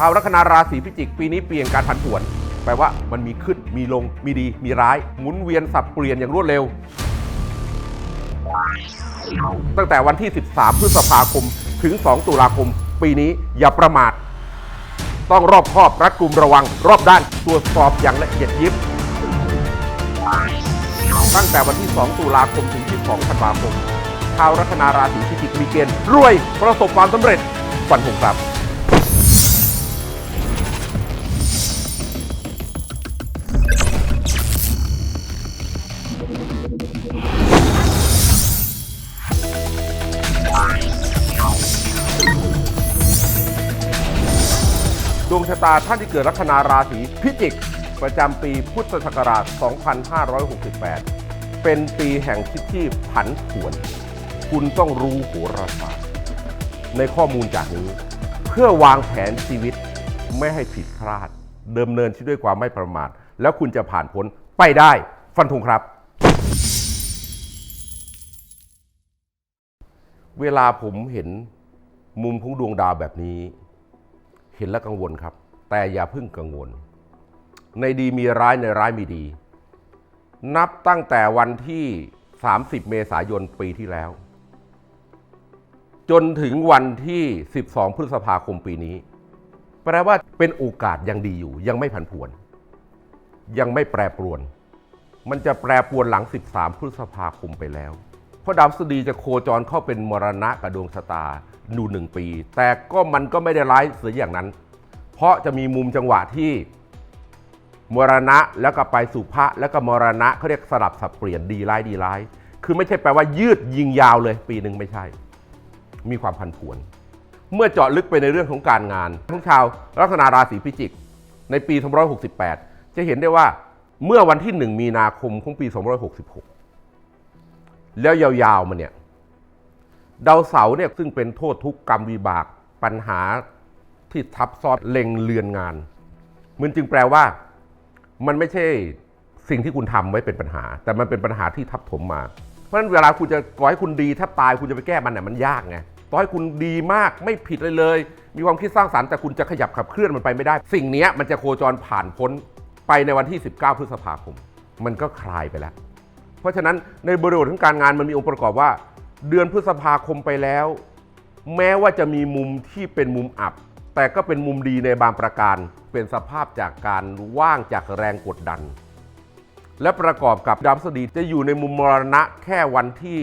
ชาวลัคนาราศีพิจิก ปีนี้เปลี่ยนการผันผวน แปลว่ามันมีขึ้นมีลงมีดี มีร้ายหมุนเวียนสับเปลี่ยนอย่างรวดเร็ว ตั้งแต่วันที่ 13 พฤษภาคมถึง 2 ตุลาคม ปีนี้อย่าประมาท ต้องรอบคอบรัดกุมระวัง รอบด้านตรวจสอบอย่างละเอียดยิบ ตั้งแต่วันที่ 2 ตุลาคมถึง 22 ธันวาคมชาวลัคนาราศีพิจิกมีเกณฑ์รวยประสบความสำเร็จฟันธงครับาท่านที่เกิดลัคนาราศีพิจิก ประจำปีพุทธศักราช 2568 เป็นปีแห่งชิดที่ผันผวน คุณต้องรู้โหราศาสตร์ในข้อมูลจากนี้ เพื่อวางแผนชีวิตไม่ให้ผิดพลาดเดิมเนินชีวิตด้วยความไม่ประมาท แล้วคุณจะผ่านพ้นไปได้ฟันธงครับ เวลาผมเห็นมุมของดวงดาวแบบนี้ เห็นแล้วกังวลครับ แต่อย่าเพิ่งกังวล ในดีมีร้ายในร้ายมีดี นับตั้งแต่วันที่ 30 เมษายนปีที่แล้ว จนถึงวันที่ 12 พฤษภาคมปีนี้ แปลว่าเป็นโอกาสยังดีอยู่ ยังไม่ผันผวน ยังไม่แปรปรวน มันจะแปรปรวนหลัง 13 พฤษภาคมไปแล้วเพราะดาวพฤหัสบดีจะโคจรเข้าเป็นมรณะกับดวงชะตาดูหนึ่งปี แต่ก็มันก็ไม่ได้ร้ายเสียอย่างนั้น เพราะจะมีมุมจังหวะที่มรณะแล้วก็ไปสู่พระแล้วก็มรณะเขาเรียกสลับสับเปลี่ยนดีร้ายดีร้าย คือไม่ใช่แปลว่ายืดยิงยาวเลยปีหนึ่งไม่ใช่ มีความพันผวน เมื่อเจาะลึกไปในเรื่องของการงานทั้งชาวลัคนาราศีพิจิก ในปี 268 จะเห็นได้ว่าเมื่อวันที่ 1 มีนาคมของปี 266 แล้วยาวๆมาเนี่ยดาวเสาร์เนี่ยซึ่งเป็นโทษทุกกรรมวิบากปัญหา ที่ทับซ้อนเล็งเลือนงาน มันจึงแปลว่า มันไม่ใช่สิ่งที่คุณทำไว้เป็นปัญหา แต่มันเป็นปัญหาที่ทับถมมา เพราะฉะนั้นเวลาคุณจะก่อให้คุณดีแทบตายคุณจะไปแก้มันเนี่ยมันยากไงต่อให้คุณดีมากไม่ผิดเลยเลย มีความคิดสร้างสรรค์แต่คุณจะขยับขับเคลื่อนมันไปไม่ได้ สิ่งนี้มันจะโคจรผ่านพ้นไปในวันที่ 19 พฤษภาคม มันก็คลายไปแล้ว เพราะฉะนั้นในบริบทของการงานมันมีองค์ประกอบว่า เดือนพฤษภาคมไปแล้ว แม้ว่าจะมีมุมที่เป็นมุมอับ แต่ก็เป็นมุมดีในบางประการ เป็นสภาพจากการว่างจากแรงกดดัน และประกอบกับดาวพฤหัสบดีจะอยู่ในมุมมรณะแค่วันที่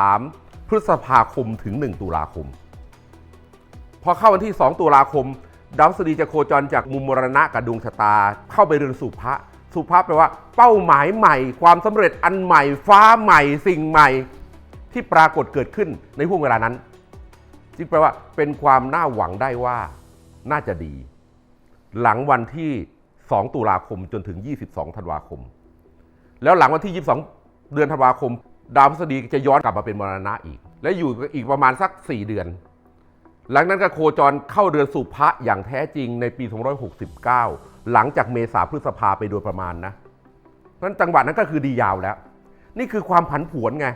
13 พฤษภาคมถึง 1 ตุลาคม พอเข้าวันที่ 2 ตุลาคม ดาวพฤหัสบดีจะโคจรจากมุมมรณะกับดวงชะตา เข้าไปเรือนสุภะสุภะแปลว่าเป้าหมายใหม่ ความสำเร็จอันใหม่ ฟ้าใหม่ สิ่งใหม่ ที่ปรากฏเกิดขึ้นในห่วงเวลานั้น จึงแปลว่าเป็นความน่าหวังได้ว่า น่าจะดี หลังวันที่ 2 ตุลาคมจนถึง 22 ธันวาคม แล้วหลังวันที่ 22 เดือนธันวาคม ดาวพฤหัสบดีจะย้อนกลับมาเป็นมรณะอีก และอยู่อีกประมาณสัก 4 เดือน หลังนั้นก็โคจรเข้าเดือนสุภะอย่างแท้จริงในปี 269 หลังจากเมษาพฤษภาไปโดยประมาณนะเพราะนั้นจังหวะนั้นก็คือดียาวแล้ว นี่คือความผันผวนไง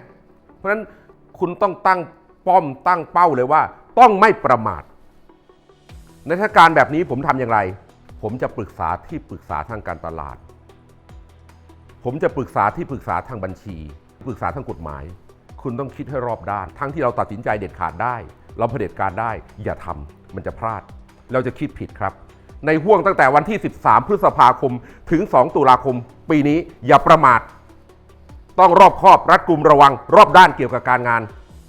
เพราะฉะนั้นคุณต้องตั้งป้อมตั้งเป้าเลยว่า ต้องไม่ประมาท ในสถานการณ์แบบนี้ผมทำอย่างไร ผมจะปรึกษาที่ปรึกษาทางการตลาด ผมจะปรึกษาที่ปรึกษาทางบัญชี ปรึกษาทางกฎหมาย คุณต้องคิดให้รอบด้าน ทั้งที่เราตัดสินใจเด็ดขาดได้ เราเผด็จการได้ อย่าทำมันจะพลาด เราจะคิดผิดครับ ในห่วงตั้งแต่วันที่ 13 พฤษภาคมถึง 2 ตุลาคม ปีนี้อย่าประมาท ต้องรอบคอบรัดกุมระวัง รอบด้านเกี่ยวกับการงาน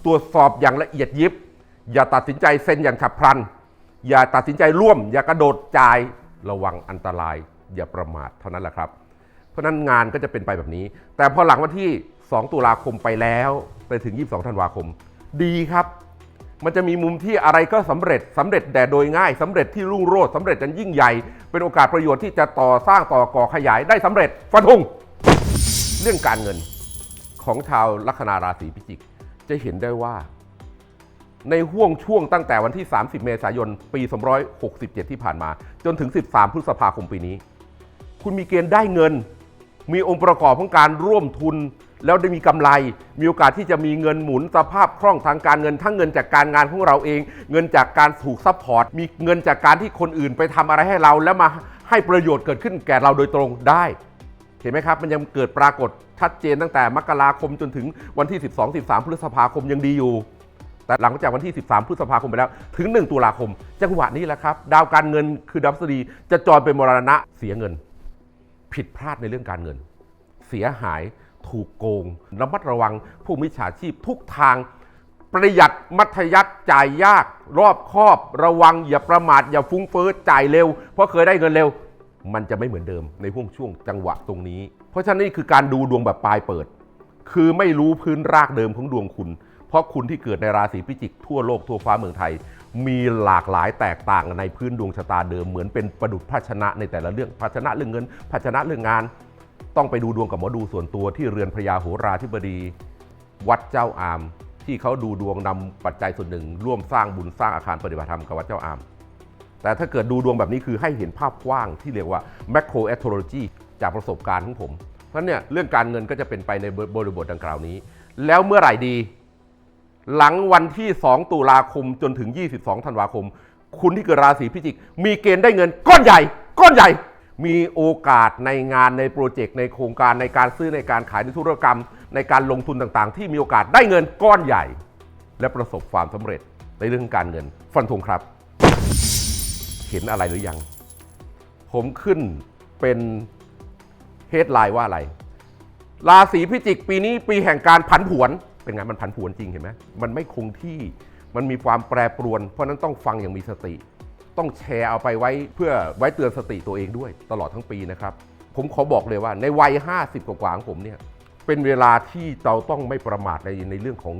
ตรวจสอบอย่างละเอียดยิบ อย่าตัดสินใจเซ็นอย่างฉับพลัน อย่าตัดสินใจร่วม อย่ากระโดดจ่ายระวังอันตราย อย่าประมาทเท่านั้นแหละครับ เพราะนั้นงานก็จะเป็นไปแบบนี้ แต่พอหลังวันที่ 2 ตุลาคมไปแล้วไปถึง 22 ธันวาคม ดีครับ มันจะมีมุมที่อะไรก็สำเร็จสำเร็จแต่โดยง่ายสำเร็จที่รุ่งโรจน์สำเร็จจนยิ่งใหญ่ เป็นโอกาสประโยชน์ที่จะต่อสร้างต่อก่อขยายได้สำเร็จฟันธงเรื่องการเงินของชาวลัคนาราศีพิจิก จะเห็นได้ว่า ในห่วงช่วงตั้งแต่วันที่ 30 เมษายน ปี 267 ที่ผ่านมา จนถึง 13 พฤษภาคมปีนี้ คุณมีเกณฑ์ได้เงิน มีองค์ประกอบของการร่วมทุน แล้วได้มีกำไร มีโอกาสที่จะมีเงินหมุนสภาพคล่องทางการเงิน ทั้งเงินจากการงานของเราเอง เงินจากการถูกซัพพอร์ต มีเงินจากการที่คนอื่นไปทำอะไรให้เรา แล้วมาให้ประโยชน์เกิดขึ้นแก่เราโดยตรงได้ เห็นไหมครับ มันยังเกิดปรากฏชัดเจนตั้งแต่มกราคมจนถึงวันที่ 12 13 พฤษภาคมยังดีอยู่ แต่หลังจากวันที่ 13 พฤษภาคมไปแล้ว ถึง 1 ตุลาคมจังหวะนี้แหละครับ ดาวการเงินคือดาวพฤหัสบดีจะจรเป็นมรณะเสียเงิน ผิดพลาดในเรื่องการเงิน เสียหายถูกโกงระมัดระวังผู้มิจฉาชีพทุกทาง ประหยัดมัธยัติจ่ายยาก รอบคอบ ระวังอย่าประมาทอย่าฟุ้งเฟ้อจ่ายเร็ว เพราะเคยได้เงินเร็ว มันจะไม่เหมือนเดิมในห่วงช่วงจังหวะตรงนี้ เพราะฉะนั้นนี่คือการดูดวงแบบปลายเปิด คือไม่รู้พื้นรากเดิมของดวงคุณ เพราะคุณที่เกิดในราศีพิจิกทั่วโลกทั่วฟ้าเมืองไทย มีหลากหลายแตกต่างในพื้นดวงชะตาเดิมเหมือนเป็นประดุจภาชนะในแต่ละเรื่องภาชนะเรื่องเงิน ภาชนะเรื่องงาน ต้องไปดูดวงกับหมอดูส่วนตัวที่เรือนพญาโหราธิบดี วัดเจ้าอาม ที่เขาดูดวงนำปัจจัยส่วนหนึ่ง ร่วมสร้างบุญสร้างอาคารปฏิบัติธรรมกับวัดเจ้าอาม แต่ถ้าเกิดดูดวงแบบนี้คือให้เห็นภาพกว้างที่เรียกว่า macro astrology จากประสบการณ์ของผมเพราะเนี่ยเรื่องการเงินก็จะเป็นไปในบริบทดังกล่าวนี้ แล้วเมื่อไหร่ดี หลังวันที่ 2 ตุลาคมจนถึง 22 ธันวาคม คุณที่เกิดราศีพิจิก มีเกณฑ์ได้เงินก้อนใหญ่ ก้อนใหญ่ มีโอกาสในงานในโปรเจกต์ในโครงการในการซื้อในการขายในธุรกรรม ในการลงทุนต่างๆ ที่มีโอกาสได้เงินก้อนใหญ่ และประสบความสำเร็จในเรื่องการเงิน ฟันธงครับ เห็นอะไรหรือยัง ผมขึ้นเป็นเฮดไลน์ว่าอะไร ราศีพิจิก ปีนี้ปีแห่งการผันผวน เป็นไงมันผันผวนจริงเห็นไหมมันไม่คงที่มันมีความแปรปรวน เพราะนั้นต้องฟังอย่างมีสติ ต้องแชร์เอาไปไว้เพื่อไว้เตือนสติตัวเองด้วยตลอดทั้งปีนะครับ ผมขอบอกเลยว่าในวัย 50 กว่าของผมเนี่ยเป็นเวลาที่เราต้องไม่ประมาทในในเรื่องของ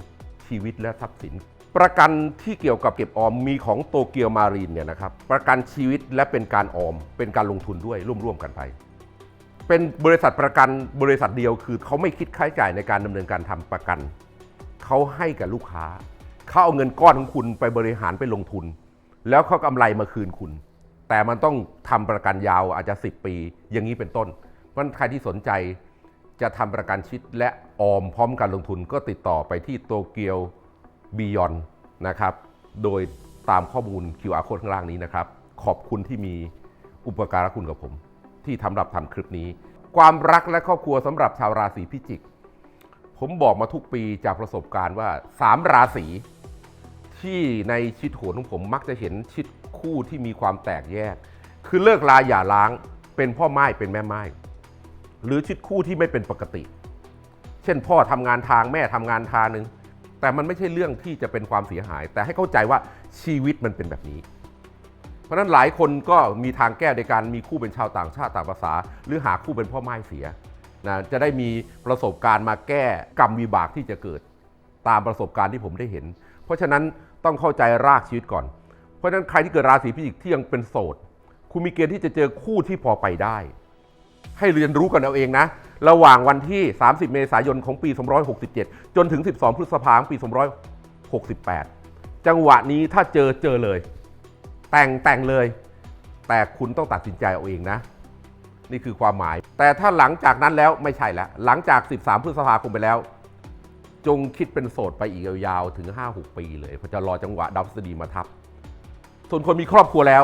ชีวิตและทรัพย์สิน ประกันที่เกี่ยวกับเก็บออมมีของโตเกียวมารีนเนี่ยนะครับประกันชีวิตและเป็นการออม เป็นการลงทุนด้วยร่วมๆกันไปเป็นบริษัทประกันบริษัทเดียวคือเขาไม่คิดค่าใช้จ่ายในการดำเนินการทำประกัน เขาให้กับลูกค้า เขาเอาเงินก้อนของคุณไปบริหารไปลงทุน แล้วเขากำไรมาคืนคุณ แต่มันต้องทำประกันยาวอาจจะ 10 ปี อย่างนี้เป็นต้นเพราะฉะนั้นใครที่สนใจจะทำประกันชีวิตและออมพร้อมการลงทุนก็ติดต่อไปที่โตเกียวบียอนนะครับ โดยตามข้อมูล QR code ข้างล่างนี้นะครับ ขอบคุณที่มีอุปการะคุณกับผม ที่ทำหรับทำคลิปนี้ ความรักและครอบครัวสำหรับชาวราศีพิจิก ผมบอกมาทุกปีจากประสบการณ์ว่า 3 ราศีที่ในชีวิตโหนของผมมักจะเห็นชีวิตคู่ที่มีความแตกแยก คือเลิกลาอย่าล้างเป็นพ่อไม้เป็นแม่ไม้หรือชีวิตคู่ที่ไม่เป็นปกติ เช่นพ่อทำงานทางแม่ทำงานทางหนึ่งแต่มันไม่ใช่เรื่องที่จะเป็นความเสียหาย แต่ให้เข้าใจว่าชีวิตมันเป็นแบบนี้ เพราะฉะนั้นหลายคนก็มีทางแก้ในการมีคู่เป็นชาวต่างชาติต่างภาษา หรือหาคู่เป็นพ่อไม้เสีย นะจะได้มีประสบการณ์มาแก้กรรมวิบากที่จะเกิด ตามประสบการณ์ที่ผมได้เห็น เพราะฉะนั้นต้องเข้าใจรากชีวิตก่อน เพราะฉะนั้นใครที่เกิดราศีพิจิกที่ยังเป็นโสด คุณมีเกณฑ์ที่จะเจอคู่ที่พอไปได้ ให้เรียนรู้กันเอาเองนะ ระหว่างวันที่ 30 เมษายนของปี 267 จนถึง 12 พฤษภาคมปี 268 จังหวะนี้ถ้าเจอเจอเลย แต่งแต่งเลย แต่คุณต้องตัดสินใจเอาเองนะ นี่คือความหมาย แต่ถ้าหลังจากนั้นแล้วไม่ใช่ละหลังจาก 13 พฤษภาคมไปแล้ว จงคิดเป็นโสดไปอีกยาวๆถึง 5-6 ปีเลยเพราะจะรอจังหวะดาวพฤษฎีมาทับ ส่วนคนมีครอบครัวแล้ว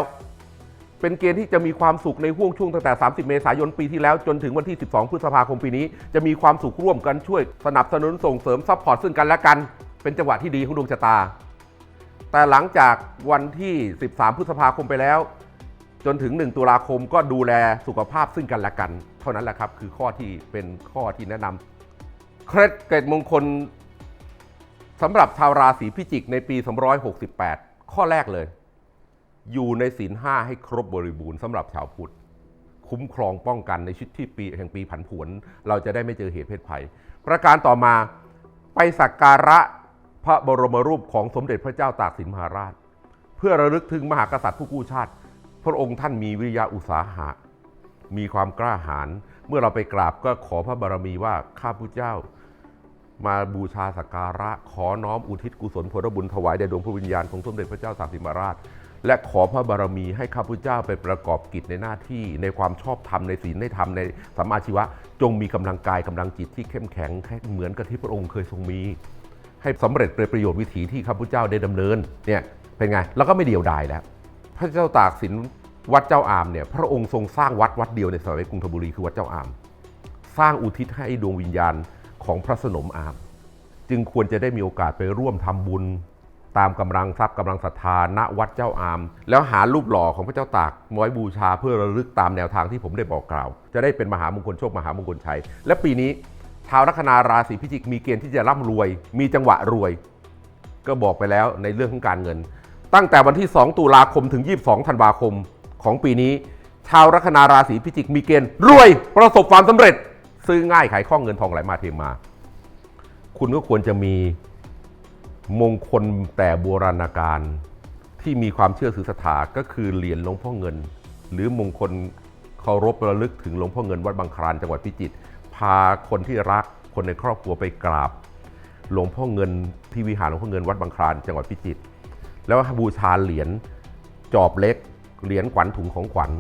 เป็นเกณฑ์ที่จะมีความสุขในห่วงช่วงตั้งแต่ 30 เมษายนปีที่แล้ว จนถึงวันที่ 12 พฤษภาคมปีนี้ จะมีความสุขร่วมกันช่วย สนับสนุนส่งเสริมซัพพอร์ตซึ่งกันและกัน เป็นจังหวะที่ดีของดวงชะตา แต่หลังจากวันที่ 13 พฤษภาคมไปแล้ว จนถึง 1 ตุลาคมก็ดูแลสุขภาพซึ่งกันและกัน เท่านั้นแหละครับ คือข้อที่เป็นข้อที่แนะนำเคล็ดเกร็ดมงคลสำหรับชาวราศีพิจิกในปี 268 ข้อแรกเลย อยู่ในศีลห้าให้ครบบริบูรณ์สำหรับชาวพุทธคุ้มครองป้องกันในชีวิตที่ปีแห่งปีผันผวน เราจะได้ไม่เจอเหตุเพศภัย ประการต่อมาไปสักการะพระบรมรูปของสมเด็จพระเจ้าตากสินมหาราช เพื่อระลึกถึงมหากษัตริย์ผู้กู้ชาติ พระองค์ท่านมีวิริยะอุตสาหะ มีความกล้าหาญเมื่อเราไปกราบก็ขอพระบารมีว่าข้าพุทธเจ้า มาบูชาสักการะ ขอน้อมอุทิศกุศลผลบุญถวายแด่ดวงพระวิญญาณของสมเด็จพระเจ้าตากสินมหาราช และขอพระบารมีให้ข้าพุทธเจ้าไปประกอบกิจในหน้าที่ในความชอบธรรมในศีลในธรรมในสัมมาชีวะ จงมีกำลังกายกำลังจิตที่เข้มแข็งแค่เหมือนกับที่พระองค์เคยทรงมี ให้สำเร็จเป็นประโยชน์วิถีที่ข้าพุทธเจ้าได้ดำเนินเนี่ยเป็นไงแล้วก็ไม่เดียวดายแล้ว พระเจ้าตากสินวัดเจ้าอามเนี่ยพระองค์ทรงสร้างวัดวัดเดียวในสมัยกรุงธนบุรีคือวัดเจ้าอาม สร้างอุทิศให้ดวงวิญญาณของพระสนมอาม จึงควรจะได้มีโอกาสไปร่วมทำบุญ ตามกำลังทรัพย์กำลังศรัทธาณวัดเจ้าอาม แล้วหารูปหล่อของพระเจ้าตากมไว้บูชาเพื่อระลึกตามแนวทางที่ผมได้บอกกล่าว จะได้เป็นมหามงคลโชคมหามงคลชัย และปีนี้ชาวลัคนาราศีพิจิกมีเกณฑ์ที่จะร่ำรวย มีจังหวะรวย ก็บอกไปแล้วในเรื่องของการเงิน ตั้งแต่วันที่ 2 ตุลาคมถึง 22 ธันวาคมของปีนี้ ชาวลัคนาราศีพิจิกมีเกณฑ์รวยประสบความสำเร็จ ซื้อง่ายขายคล่องเงินทองไหลมาเทมา คุณก็ควรจะมีมงคลแต่โบราณการที่มีความเชื่อถือศรัทธาก็คือเหรียญหลวงพ่อเงิน หรือมงคลเคารพระลึกถึงหลวงพ่อเงินวัดบางคลานจังหวัดพิจิตรพาคนที่รักคนในครอบครัวไปกราบ หลวงพ่อเงินที่วิหารหลวงพ่อเงินวัดบางคลานจังหวัดพิจิตร แล้วบูชาเหรียญจอบเล็ก เหรียญขวัญถุงของขวัญ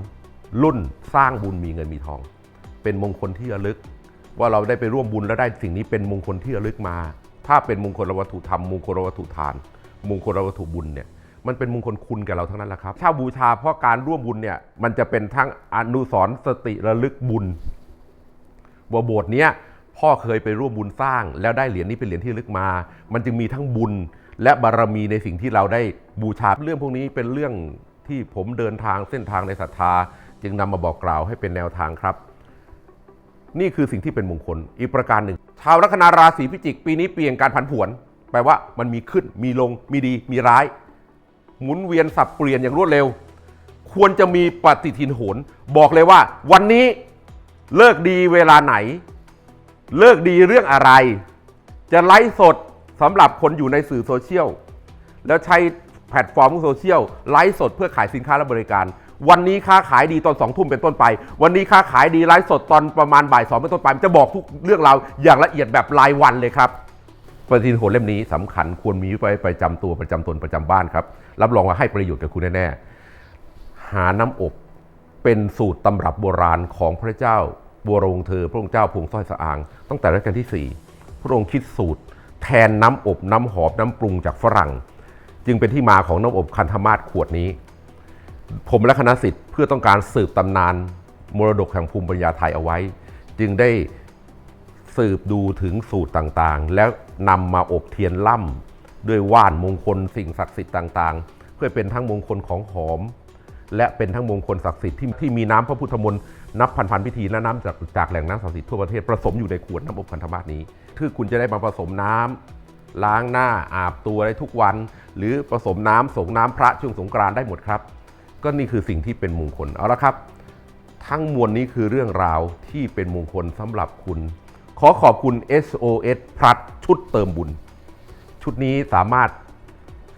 รุ่นสร้างบุญมีเงินมีทอง เป็นมงคลที่ระลึก ว่าเราได้ไปร่วมบุญแล้วได้สิ่งนี้เป็นมงคลที่ระลึกมา ถ้าเป็นมงคลวัตถุธรรมมงคลวัตถุทาน มงคลวัตถุบุญเนี่ยมันเป็นมงคลคุณแก่เราทั้งนั้นแหละครับถ้าบูชาเพราะการร่วมบุญเนี่ยมันจะเป็นทั้งอนุสรสติระลึกบุญว่าโบสถ์เนี้ยพ่อเคยไปร่วมบุญสร้าง แล้วได้เหรียญนี้เป็นเหรียญที่ระลึกมา มันจึงมีทั้งบุญ และบารมีในสิ่งที่เราได้บูชาเรื่องพวกนี้เป็นเรื่องที่ผมเดินทางเส้นทางในศรัทธา จึงนำมาบอกกล่าวให้เป็นแนวทางครับ นี่คือสิ่งที่เป็นมงคลอีกประการหนึ่ง ชาวลัคนาราศีพิจิก ปีนี้เปลี่ยนการผันผวน แปลว่ามันมีขึ้น มีลง มีดี มีร้าย หมุนเวียนสับเปลี่ยนอย่างรวดเร็ว ควรจะมีปฏิทินโหน บอกเลยว่า วันนี้เลิกดีเวลาไหน เลิกดีเรื่องอะไร จะไลฟ์สด สำหรับคนอยู่ในสื่อโซเชียลแล้วใช้แพลตฟอร์มโซเชียลไลฟ์สดเพื่อขายสินค้าและบริการ วันนี้ค้าขายดีตอนสองทุ่มเป็นต้นไป วันนี้ค้าขายดีไลฟ์สดตอนประมาณบ่ายสองเป็นต้นไปมันจะบอกทุกเรื่องราวอย่างละเอียดแบบรายวันเลยครับปฏิทินโหนเล่มนี้สำคัญควรมีไว้ประจำตัวประจำตนประจำบ้านครับรับรองว่าให้ประโยชน์กับคุณแน่ๆหาน้ำอบเป็นสูตรตำรับโบราณของพระเจ้าบัวรงเธอ พระองค์เจ้าพวงสร้อยสะอาง ตั้งแต่รัชกาลที่ 4 พระองค์คิดสูตร แทนน้ำอบน้ำหอมน้ำปรุงจากฝรั่ง จึงเป็นที่มาของน้ำอบคันธมาศขวดนี้ ผมและคณะสิทธิ์เพื่อต้องการสืบตำนานมรดกแห่งภูมิปัญญาไทยเอาไว้ จึงได้สืบดูถึงสูตรต่างๆ แล้วนำมาอบเทียนล่ำด้วยว่านมงคลสิ่งศักดิ์สิทธิ์ต่างๆ เพื่อเป็นทั้งมงคลของหอม และเป็นทั้งมงคลศักดิ์สิทธิ์ที่ที่มีน้ำพระพุทธมนต์ นับพันพันๆพิธีและน้ำจากจากแหล่งน้ำศักดิ์สิทธิ์ทั่วประเทศผสมอยู่ในขวดน้ำอบพันธมาศนี้ คือคุณจะได้มาผสมน้ำล้างหน้าอาบตัวได้ทุกวัน หรือผสมน้ำสงน้ำพระช่วงสงกรานได้หมดครับ ก็นี่คือสิ่งที่เป็นมงคลเอาละครับ ทั้งมวลนี้คือเรื่องราวที่เป็นมงคลสำหรับคุณ ขอขอบคุณ SOS พลัดชุดเติมบุญ ชุดนี้สามารถ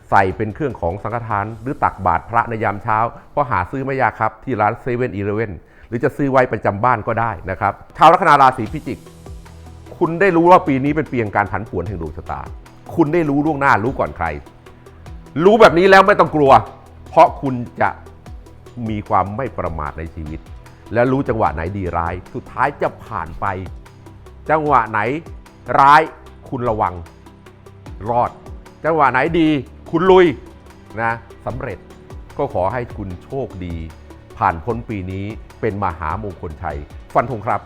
ใส่เป็นเครื่องของสังฆทาน หรือตักบาตรพระในยามเช้า เพราะหาซื้อไม่ยากครับที่ร้านเซเว่นอีเลเว่น หรือจะซื้อไว้ประจำบ้านก็ได้นะครับ ชาวลัคนาราศีพิจิก คุณได้รู้ว่าปีนี้เป็นปีแห่งการผันผวนแห่งดวงชะตา คุณได้รู้ล่วงหน้ารู้ก่อนใคร รู้แบบนี้แล้วไม่ต้องกลัว เพราะคุณจะมีความไม่ประมาทในชีวิต และรู้จังหวะไหนดีร้าย สุดท้ายจะผ่านไป จังหวะไหนร้ายคุณระวัง รอด จังหวะไหนดี คุณลุยนะสำเร็จก็ขอให้คุณโชคดี ผ่านพ้นปีนี้ เป็นมหามงคลชัยฟันธงครับ